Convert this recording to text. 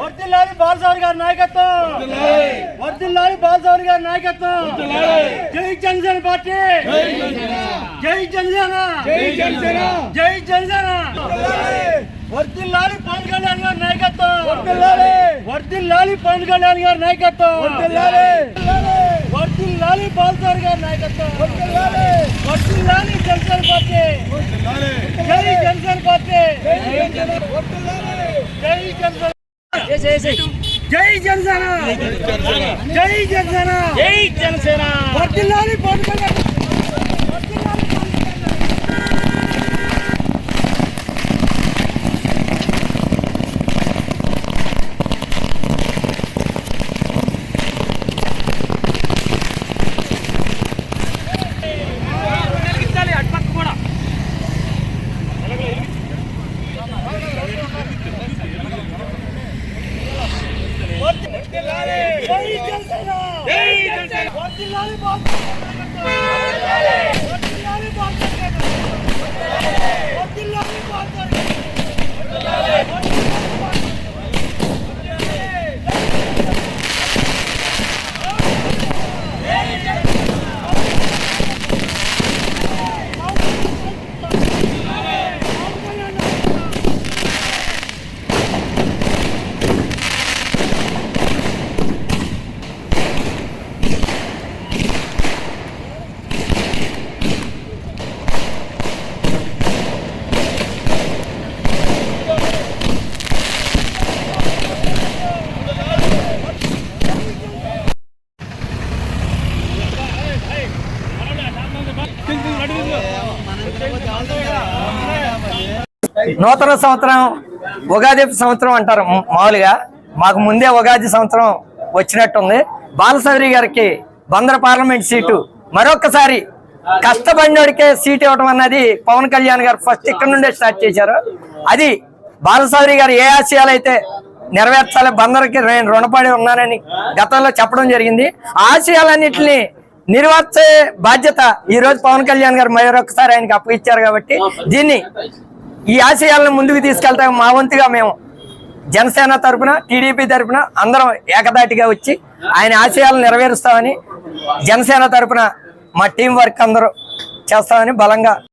వర్దిల్లాలి బాలసౌరి గారి నాయకత్వం. వర్దిల్లాలి బాలసౌరి గారి నాయకత్వం. జై జనసేన పార్టీ. జై జనసేన. జై జనసేన. వర్దిల్లాలి పవన్ కళ్యాణ్ గారి నాయకత్వం. వర్దిల్లాలి పవన్ కళ్యాణ్ గారి నాయకత్వం. వర్దిల్లాలి బాలసౌరి గారి నాయకత్వం. వర్దిల్లాలి జనసేన పార్టీ జై జనసేన పార్టీ జై జనసేన! జై జనసేన. జై జనసేన! జై జనసేన వర్దిల్లాలి పవన్ కళ్యాణ్ వర్ధిల్లాలి పవన్ కళ్యాణ్. వర్ధిల్లాలి. జై జనసేన జై జనసేన నూతన సంవత్సరం ఉగాది సంవత్సరం అంటారు మామూలుగా. మాకు ముందే ఉగాది సంవత్సరం వచ్చినట్టుంది. బాలసౌరి గారికి బందర పార్లమెంట్ సీటు. మరొకసారి కష్టపడినోడికే సీట్ ఇవ్వడం అన్నది పవన్ కళ్యాణ్ గారు ఫస్ట్ ఇక్కడ నుండే స్టార్ట్ చేశారు. అది బాలసౌరి గారు ఏ ఆశయాలు అయితే నెరవేర్చాలి బందరికి నేను రుణపడి ఉన్నానని గతంలో చెప్పడం జరిగింది. ఆశయాలన్నింటినీ నిర్వర్తే బాధ్యత ఈ రోజు పవన్ కళ్యాణ్ గారు మరొకసారి ఆయనకి అప్పు ఇచ్చారు కాబట్టి దీన్ని ఈ ఆశయాలను ముందుకు తీసుకెళ్తాం. మా వంతుగా మేము జనసేన తరఫున టీడీపీ తరఫున అందరం ఏకదాటిగా వచ్చి ఆయన ఆశయాలను నెరవేరుస్తామని జనసేన తరపున మా టీం వర్క్ అందరూ చేస్తామని బలంగా